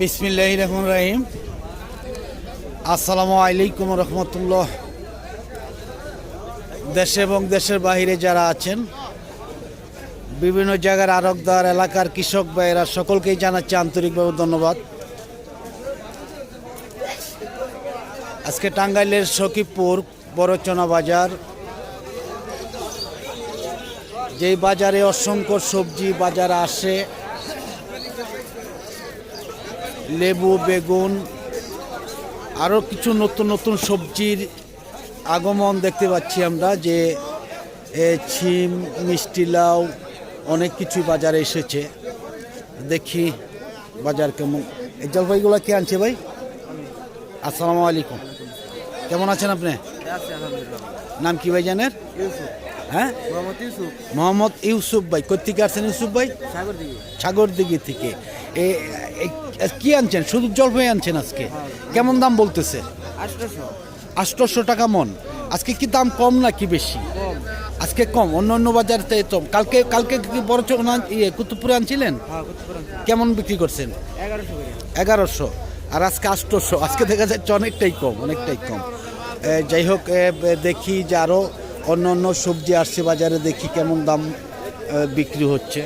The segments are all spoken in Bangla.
বিসমিল্লাহ রহমান রাহিম আসসালামু আলাইকুম রহমতুল্লাহ। দেশে এবং দেশের বাইরে যারা আছেন, বিভিন্ন জায়গার আরকদার এলাকার কৃষক ভাইয়েরা, সকলকেই জানাচ্ছি আন্তরিকভাবে ধন্যবাদ। আজকে টাঙ্গাইলের সখীপুর বড়চনা বাজার, যেই বাজারে অসংখ্য সবজি বাজার আসে লেবু বেগুন আরও কিছু নতুন নতুন সবজির আগমন দেখতে পাচ্ছি আমরা যে ছিম মিষ্টি লাউ অনেক কিছু বাজারে এসেছে। দেখি বাজার কেমন। এই জলপাইগুলো কে আনছে ভাই? আসসালামু আলাইকুম। কেমন আছেন আপনি? নাম কি ভাই জানেন হ্যাঁ? মোহাম্মদ ইউসুফ। ভাই। কোথেকে আসছেন ইউসুফ ভাই? সাগরদিঘি থেকে। কি আনছেন? শুধু জলপাই আনছেন আজকে? কেমন দাম বলতেছে? আটশোশো। আটশোশো টাকা মন। আজকে কি দাম কম নাকি বেশি? আজকে কম। অন্য অন্য বাজার থেকে তো কালকে কালকে কি বড় না, ইয়ে কুতুবপুরে আনছিলেন? হ্যাঁ কেমন বিক্রি করছেন? এগারোশো আর আজকে আটশোশো। আজকে দেখা যাচ্ছে অনেকটাই কম অনেকটাই কম। যাই হোক দেখি যে আরও অন্য অন্য সবজি আসছে বাজারে দেখি কেমন দাম বিক্রি হচ্ছে।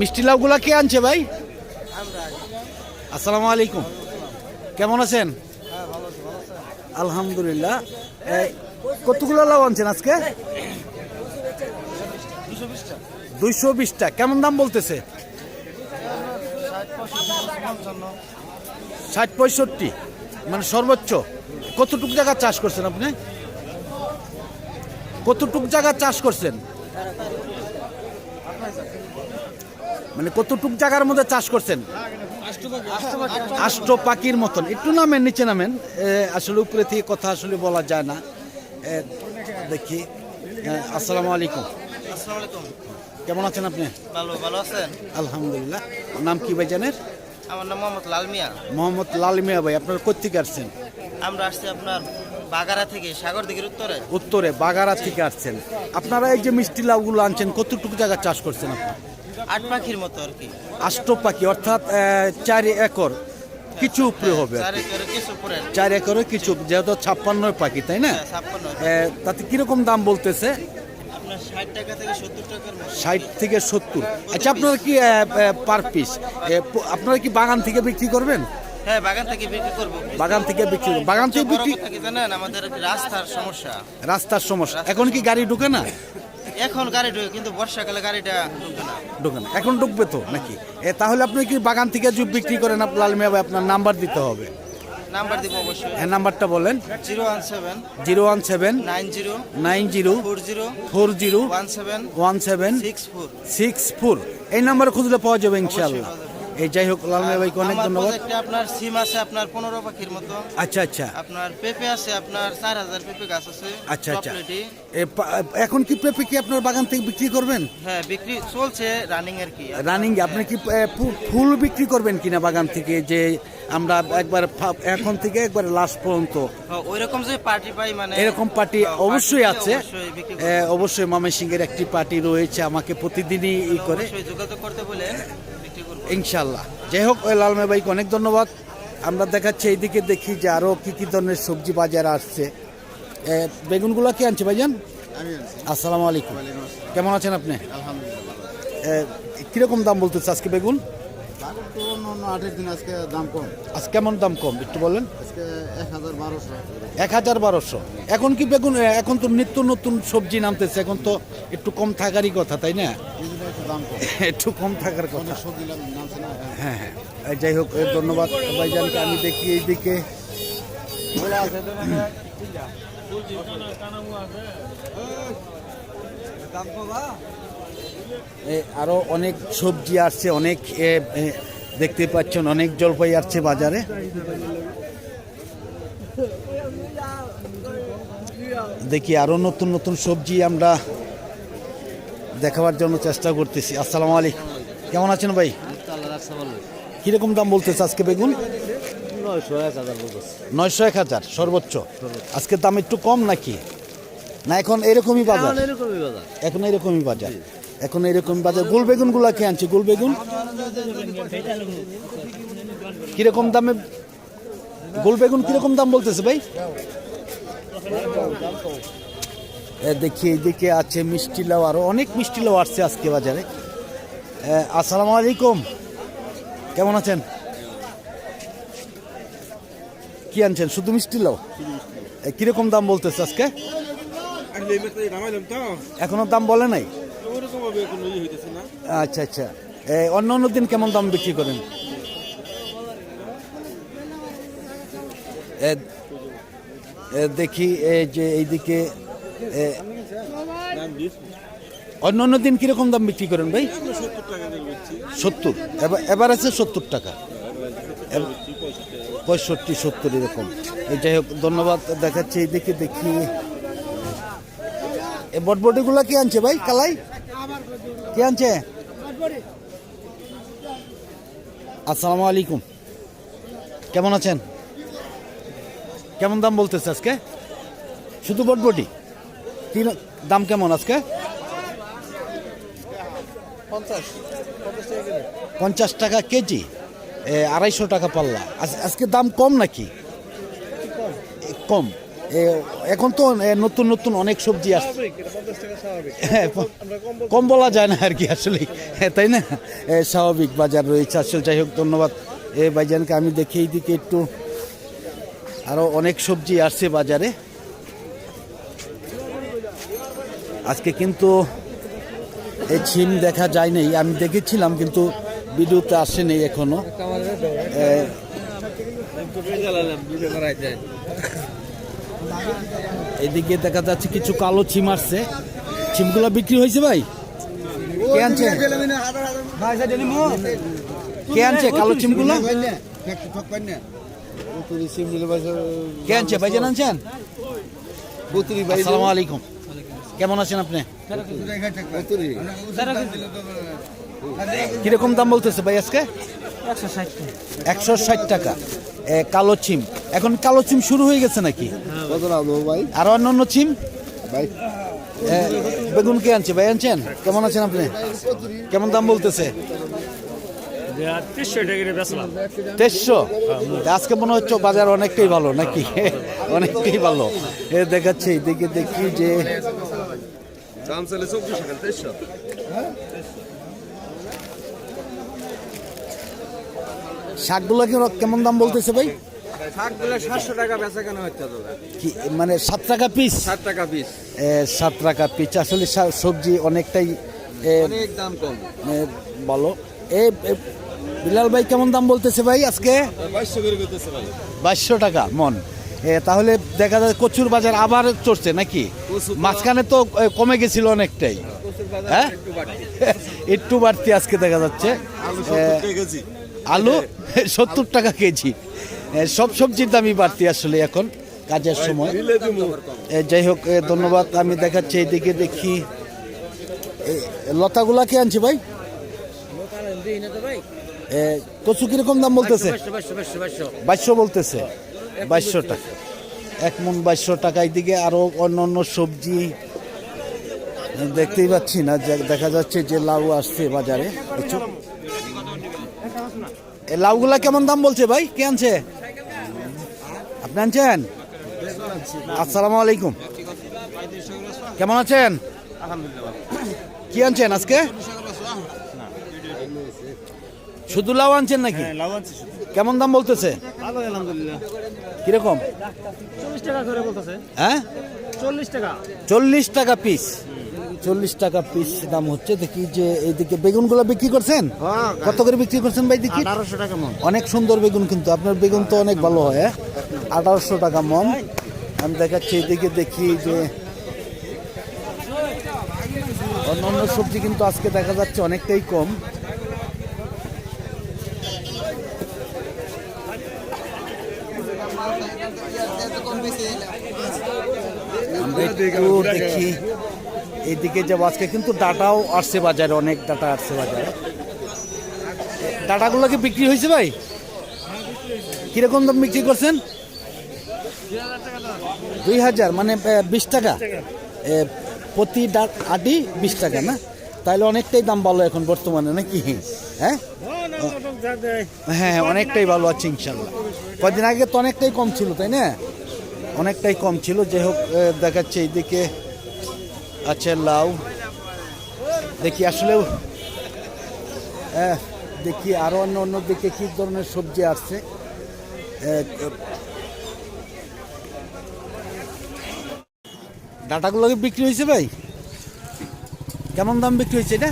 মিষ্টি লাউগুলা কে আনছে ভাই? আসসালামু আলাইকুম কেমন আছেন? আলহামদুলিল্লাহ। কতগুলো লাউ আনছেন আজকে? দুইশো বিশটা। কেমন দাম বলতেছে? ষাট পঁয়ষট্টি। মানে সর্বোচ্চ। কতটুক জায়গা চাষ করছেন আপনি? কতটুক জায়গা চাষ করছেন? মানে কতটুক জায়গার মধ্যে চাষ করছেন? আষ্ট পাখির মতন। একটু নামেন নিচে নামেন। আসলে উপরে থেকে কথা আসলে বলা যায় না। দেখি। আসসালামু আলাইকুম আসসালামু আলাইকুম। কেমন আছেন আপনি? ভালো ভালো আছেন? আলহামদুলিল্লাহ। নাম কি ভাই জানেন? আমার নাম মোহাম্মদ লাল মিয়া মোহাম্মদ লাল মিয়া ভাই আপনার কোথেকে আসছেন? আমরা আসছি আপনার বাগারা থেকে সাগর দিকের উত্তরে। উত্তরে বাগারা থেকে আসছেন। আপনারা এই যে মিষ্টি লাউগুলো আনছেন কতটুকু জায়গা চাষ করছেন আপনি আট পাখির মতো আর কি। আষ্ট পাখি অর্থাৎ চার একর। কিছু উপরে হবে চার একরে কিছু যেহেতু ছাপ্পান্ন পাখি তাই না? তাতে কীরকম দাম বলতেছে? ষাট থেকে সত্তর টাকার মতো। ষাট থেকে সত্তর। আচ্ছা আপনারা কি পার পিস? আপনারা কি বাগান থেকে বিক্রি করবেন? হ্যাঁ বাগান থেকে বিক্রি করব। বাগান থেকে বিক্রি বাগান থেকে বিক্রি জানেন? আমাদের রাস্তার সমস্যা। রাস্তার সমস্যা। এখন কি গাড়ি ঢুকে না? এখন গাড়ি ঢুকে কিন্তু বর্ষাকালে গাড়িটা ঢুকবে না। ঢুকে না। এখন ঢুকবে তো নাকি? এ, তাহলে আপনি কি বাগান থেকে জুপ বিক্রি করেন? আপনার লাল মিয়া ভাই আপনার নাম্বার দিতে হবে। নাম্বার দিব অবশ্যই। হ্যাঁ নাম্বারটা বলেন। Zero one seven zero one seven nine zero nine zero four zero four zero one seven one seven six four. Six four. এই নাম্বারে খুঁজলে পাওয়া যাবে ইনশাআল্লাহ। এই যাই হোক লাল ভাইকে অনেক ধন্যবাদ। আপনার সিম আছে আপনার পনেরো পাখির মতো। আচ্ছা আচ্ছা। আপনার পেঁপে আছে আপনার চার হাজার পেঁপে গাছ আছে। আচ্ছা আচ্ছা। এখন কি পেঁপে কি আপনার বাগান থেকে বিক্রি করবেন? হ্যাঁ বিক্রি চলছে রানিং আর কি। রানিং আপনি কি ফুল বিক্রি করবেন কিনা বাগান থেকে? যে আমরা একবার এখন থেকে একবার লাস্ট পর্যন্ত। ওই রকম যে পার্টি পাই মানে এরকম পার্টি অবশ্যই আছে। অবশ্যই বিক্রি এ, অবশ্যই ময়মনসিংহের একটি পার্টি রয়েছে আমাকে প্রতিদিনই ই করে। যোগাযোগ করতে বলে ইনশাল্লাহ। যাই হোক ওই লালমে ভাইকে অনেক ধন্যবাদ। আমরা দেখাচ্ছি এইদিকে দেখি যে আরও কী কী ধরনের সবজি বাজারে আসছে। বেগুনগুলো কি আনছে ভাইজান? আসসালামু আলাইকুম। কেমন আছেন আপনি? কীরকম কীরকম দাম বলতেছে আজকে বেগুন? আজকে দাম কম। আজ কেমন দাম কম একটু বলেন? আজকে এক হাজার বারোশো। এখন কি বেগুন এখন তো নিত্য নতুন সবজি নামতেছে এখন তো একটু কম থাকারই কথা তাই না? একটু দাম কম। একটু কম থাকার কথা। সবজি লাগ- না। হ্যাঁ হ্যাঁ। যাই হোক ধন্যবাদ। ভাইজানকে আমি দেখি এইদিকে। এ, আরও অনেক সবজি আসছে অনেক দেখতে পাচ্ছেন অনেক জলপাই আসছে বাজারে। দেখি আরও নতুন নতুন সবজি আমরা দেখাবার জন্য চেষ্টা করতেছি। আসসালামু আলাইকুম। কেমন আছেন ভাই? কীরকম দাম বলতেছে আজকে বেগুন? নয়শো এক হাজার সর্বোচ্চ। আজকে দাম একটু কম নাকি? না এখন এরকমই বাজার। এখন এরকমই বাজার। এখন এরকম বাজার, গোল বেগুনগুলা কে আনছে? গোল বেগুন? কীরকম দামে, গোল বেগুন কীরকম দাম বলতেছে ভাই? দেখি, এইদিকে আছে মিষ্টি লাউ, আরও অনেক মিষ্টি লাউ আসছে আজকে বাজারে। আসসালামু আলাইকুম। কেমন আছেন? কি আনছেন? শুধু মিষ্টি লাউ? কীরকম দাম বলতেছে আজকে? এখনও দাম বলে নাই? আচ্ছা আচ্ছা। এ, অন্য অন্য দিন কেমন দাম বিক্রি করেন? দেখি যে এইদিকে এ, অন্য অন্য দিন কীরকম দাম বিক্রি করেন ভাই? সত্তর এবার আছে সত্তর টাকা। পঁয়ষট্টি সত্তর এরকম। এই যাই হোক ধন্যবাদ দেখাচ্ছি। এইদিকে দেখি। এ বটবটিগুলো কে আনছে ভাই? কালাই? কে আনছে? আসসালামু আলাইকুম। কেমন আছেন? কেমন দাম বলতেছে আজকে? শুধু বটবটি? কি না- দাম কেমন আজকে? পঞ্চাশ। টাকা কেজি। আড়াইশো টাকা পাল্লা। আজ- আজকে দাম কম নাকি? কম। এখন তো নতুন নতুন অনেক সবজি আসছে হ্যাঁ, কম বলা যায় না আর কি আসলে তাই না? স্বাভাবিক বাজার রয়েছে আসলে। যাই হোক ধন্যবাদ। এ ভাইজানকে আমি দেখি এইদিকে একটু। আরও অনেক সবজি আসছে বাজারে। আজকে কিন্তু এই ছিম দেখা যায় নাই। আমি দেখেছিলাম কিন্তু ভিডিওতে আসেনি এখনও। এদিকে দেখা যাচ্ছে কিছু কালো ছিম আসছে। ছিমগুলো বিক্রি হয়েছে ভাই? কে আনছে? কে আনছে কালো ছিমগুলো? কে আনছে? ভাইজান আনছেন? আসসালামু আলাইকুম। কেমন আছেন আপনি? কীরকম দাম বলতেছে ভাই আজকে? একশো ষাট টাকা। কালো চিম। এখন কালো চিম শুরু হয়ে গেছে নাকি? কত ভাই আর অন্য অন্য ছিম ভাই বেগুন কে আনছে? ভাই আনছেন? কেমন আছেন আপনি? কেমন দাম বলতেছে? তেইশশো আজকে মনে হচ্ছে বাজার অনেকটাই ভালো নাকি? অনেকটাই ভালো। এ দেখাচ্ছে এদিকে দেখি যে দাম চলে চব্বিশ টাকা তেইশশো শাকগুলো কি- কেমন দাম বলতেছে ভাই? মানে সাত টাকা পিস ষাট টাকা পিস সাত টাকা পিস আসলে সবজি অনেকটাই অনেক দাম কম। ভালো। এ বিলাল ভাই কেমন দাম বলতেছে ভাই আজকে? বাইশশো টাকা মন। তাহলে দেখা যায় কচুর বাজার আবার চড়ছে নাকি? মাঝখানে তো কমে গেছিল অনেকটাই। হ্যাঁ? একটু বাড়তি আজকে দেখা যাচ্ছে। আলু সত্তর টাকা কেজি। সব সবজির দামই বাড়তি আসলে এখন কাজের সময়। যাই হোক ধন্যবাদ আমি দেখাচ্ছি এইদিকে দেখি। লতাগুলা কে আনছি ভাই। কচু কীরকম দাম বলতেছে? বাইশশো বলতেছে। বাইশশো টাকা। এক মন বাইশশো টাকা। এইদিকে আরও অন্য অন্য সবজি। দেখতেই পাচ্ছি না দেখা যাচ্ছে যে লাউ আসছে বাজারে। লাউগুলা কেমন দাম বলছে ভাই? কে আনছে? আপনি আনছেন? আসসালামু আলাইকুম। কেমন আছেন? কি আনছেন আজকে? শুধু লাউ আনছেন নাকি? কেমন দাম বলতেছে? কীরকম? চল্লিশ টাকা হ্যাঁ? চল্লিশ টাকা। চল্লিশ টাকা পিস চল্লিশ টাকা পিস দাম হচ্ছে। দেখি যে এইদিকে বেগুনগুলো বিক্রি করছেন? কত করে বিক্রি করছেন ভাই দেখি? আঠারোশো টাকা মন। অনেক সুন্দর বেগুন কিন্তু আপনার বেগুন তো অনেক ভালো হয় হ্যাঁ? আঠারোশো টাকা মন। আমি দেখাচ্ছি এইদিকে দেখি যে অন্য অন্য সবজি কিন্তু আজকে দেখা যাচ্ছে অনেকটাই কম। আমরা একটু দেখি এইদিকে যাব আজকে কিন্তু ডাটাও আসছে বাজারে, অনেক ডাটা আসছে বাজারে। ডাটাগুলো কি বিক্রি হয়েছে ভাই? কীরকম দাম বিক্রি করছেন? দুই হাজার মানে বিশ টাকা। প্রতি আটি বিশ টাকা, না? তাহলে অনেকটাই দাম ভালো এখন বর্তমানে, নাকি? হ্যাঁ? হ্যাঁ অনেকটাই ভালো আছে, ইনশাল্লাহ। কদিন আগে তো অনেকটাই কম ছিল, তাই না? অনেকটাই কম ছিল, যাই হোক দেখাচ্ছে এইদিকে। আছে লাউ। দেখি আসলেও এ, দেখি আরও অন্য অন্য দিকে কী ধরনের সবজি আসছে। ডাটাগুলো কি বিক্রি হয়েছে ভাই? কেমন দাম বিক্রি হয়েছে এটা?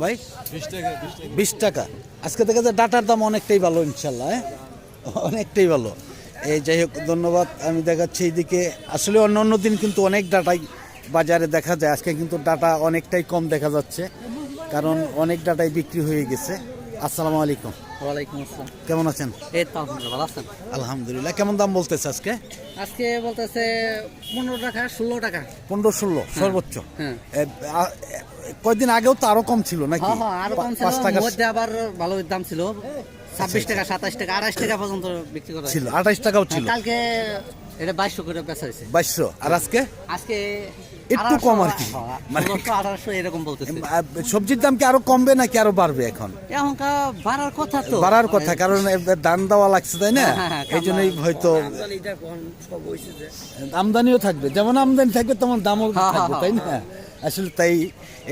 ভাই বিশ টাকা। আজকে দেখা যায় ডাটার দাম অনেকটাই ভালো ইনশাল্লাহ হ্যাঁ। অনেকটাই ভালো। এই যাই হোক ধন্যবাদ। আমি দেখাচ্ছি এইদিকে। আসলে অন্য অন্য দিন কিন্তু অনেক ডাটাই বাজারে দেখা যায়। আজকে কিন্তু ডাটা অনেকটাই কম দেখা যাচ্ছে কারণ অনেক ডাটাই বিক্রি হয়ে গেছে। আসসালামু আলাইকুম। ওয়ালাইকুম আসসালাম। কেমন আছেন? এই তো আলহামদুলিল্লাহ ভালো আছেন? আলহামদুলিল্লাহ। কেমন দাম বলতেছে আজকে? আজকে বলতেছে পনেরো টাকা ষোলো টাকা। পনেরো ষোলো সর্বোচ্চ। হ্যাঁ। আ- এ, কয়দিন আগেও তো আরও কম ছিল নাকি? হ্যাঁ হ্যাঁ আরও কম ছিল। পাঁচ টাকা মধ্যে আবার ভালো দাম ছিল। ছাব্বিশ টাকা সাতাশ টাকা টাকা পর্যন্ত বিক্রি করা ছিল টাকাও ছিল হ্যাঁ, কালকে এটা বাইশশো করে বেচা হয়েছে। বাইশশো আর আজকে? আজকে একটু কম আর কি। মানে- আঠারোশো এরকম বলতেছে। সবজির দাম কি আরও কমবে নাকি আরও বাড়বে এখন? এখনকার বাড়ার কথা তো। বাড়ার কথা কারণ দান দেওয়া লাগছে তাই না? হ্যাঁ, হ্যাঁ, এই জন্যই হয়তো আমদানিও থাকবে যেমন আমদানি থাকবে তেমন দামও হ্যাঁ, থাকবে হ্যাঁ, তাই না? আসলে তাই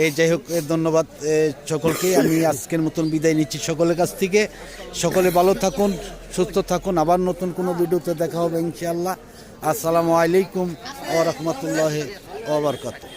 এই যাই হোক ধন্যবাদ সকলকে। আমি আজকের মতন বিদায় নিচ্ছি সকলের কাছ থেকে। সকলে ভালো থাকুন, সুস্থ থাকুন। আবার নতুন কোনো ভিডিওতে দেখা হবে ইনশাআল্লাহ। আসসালামু আলাইকুম ও রহমতুল্লাহ ওয়া বারাকাতুহু।